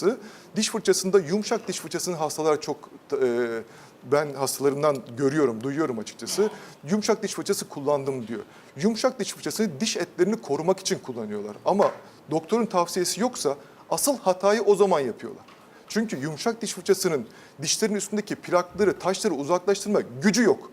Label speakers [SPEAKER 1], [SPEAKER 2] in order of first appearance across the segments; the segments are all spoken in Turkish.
[SPEAKER 1] fırçası. Diş fırçasında yumuşak diş fırçasını hastalar çok e, ben hastalarımdan görüyorum, duyuyorum açıkçası. Yumuşak diş fırçası kullandım diyor. Yumuşak diş fırçasını diş etlerini korumak için kullanıyorlar. Ama doktorun tavsiyesi yoksa asıl hatayı o zaman yapıyorlar. Çünkü yumuşak diş fırçasının dişlerin üstündeki plakları, taşları uzaklaştırma gücü yok.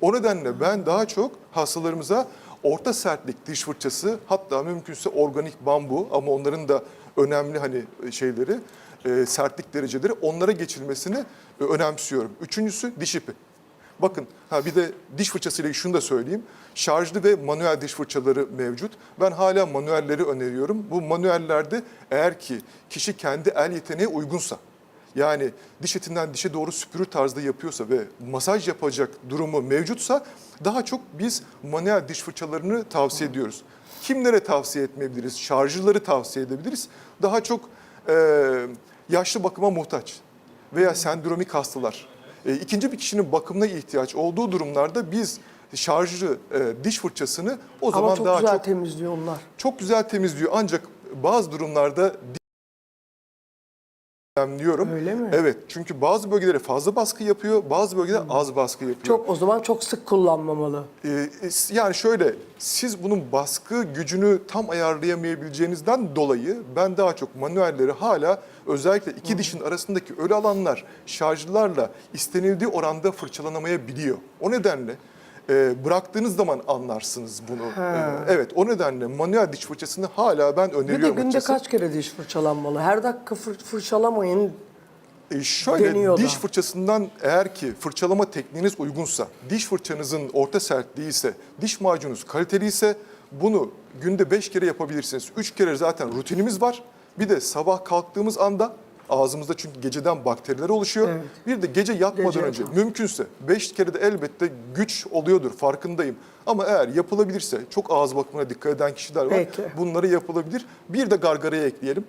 [SPEAKER 1] O nedenle ben daha çok hastalarımıza orta sertlik diş fırçası hatta mümkünse organik bambu ama onların da önemli hani şeyleri e, sertlik dereceleri onlara geçilmesini e, önemsiyorum. Üçüncüsü diş ipi. Bakın ha bir de diş fırçasıyla şunu da söyleyeyim. Şarjlı ve manuel diş fırçaları mevcut. Ben hala manuelleri öneriyorum. Bu manuellerde eğer ki kişi kendi el yeteneği uygunsa yani diş etinden dişe doğru süpürür tarzda yapıyorsa ve masaj yapacak durumu mevcutsa daha çok biz manuel diş fırçalarını tavsiye ediyoruz. Kimlere tavsiye etmeyebiliriz? Şarjlıları tavsiye edebiliriz. Daha çok e, yaşlı bakıma muhtaç veya sendromik hastalar. E, ikinci bir kişinin bakımına ihtiyaç olduğu durumlarda biz şarjlı e, diş fırçasını o zaman
[SPEAKER 2] Ama çok
[SPEAKER 1] daha
[SPEAKER 2] güzel
[SPEAKER 1] çok
[SPEAKER 2] temizliyor onlar.
[SPEAKER 1] çok güzel temizliyor. Ancak bazı durumlarda demliyorum.
[SPEAKER 2] Öyle mi?
[SPEAKER 1] Evet. Çünkü bazı bölgelere fazla baskı yapıyor, bazı bölgelere az baskı yapıyor.
[SPEAKER 2] Çok o zaman çok sık kullanmamalı.
[SPEAKER 1] Ee, yani şöyle, siz bunun baskı gücünü tam ayarlayamayabileceğinizden dolayı ben daha çok manuelleri hala özellikle iki dişin arasındaki ölü alanlar şarjlılarla istenildiği oranda fırçalanamayabiliyor. O nedenle e, bıraktığınız zaman anlarsınız bunu. Ee, evet, o nedenle manuel diş fırçasını hala ben
[SPEAKER 2] Bir de
[SPEAKER 1] öneriyorum
[SPEAKER 2] günde
[SPEAKER 1] açıkçası.
[SPEAKER 2] kaç kere diş fırçalanmalı? Her dakika fır- fırçalamayın.
[SPEAKER 1] E, şöyle
[SPEAKER 2] deniyor da.
[SPEAKER 1] diş fırçasından eğer ki fırçalama tekniğiniz uygunsa, diş fırçanızın orta sertliği ise, diş macununuz kaliteli ise bunu günde 5 kere yapabilirsiniz. 3 kere zaten rutinimiz var. Bir de sabah kalktığımız anda ağzımızda çünkü geceden bakteriler oluşuyor.
[SPEAKER 2] Evet.
[SPEAKER 1] Bir de gece yatmadan
[SPEAKER 2] Gece
[SPEAKER 1] önce
[SPEAKER 2] yatmadan.
[SPEAKER 1] mümkünse 5 kere de elbette güç oluyordur farkındayım. Ama eğer yapılabilirse çok ağız bakımına dikkat eden kişiler var.
[SPEAKER 2] Peki.
[SPEAKER 1] Bunları yapılabilir. Bir de gargaraya ekleyelim.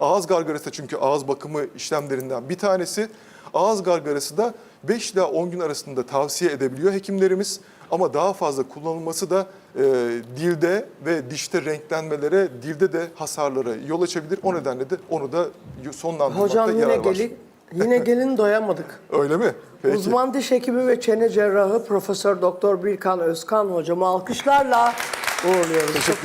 [SPEAKER 1] Ağız gargarası da çünkü ağız bakımı işlemlerinden bir tanesi. Ağız gargarası da 5 ila 10 gün arasında tavsiye edebiliyor hekimlerimiz. Ama daha fazla kullanılması da e, dilde ve dişte renklenmelere, dilde de hasarlara yol açabilir. O nedenle de onu da sonlandırmakta
[SPEAKER 2] Hocam yine
[SPEAKER 1] yarar var.
[SPEAKER 2] gelin, yine gelin doyamadık.
[SPEAKER 1] Öyle mi? Peki.
[SPEAKER 2] Uzman diş hekimi ve çene cerrahı Profesör Doktor Birkan Özkan hocamı alkışlarla uğurluyoruz. Çok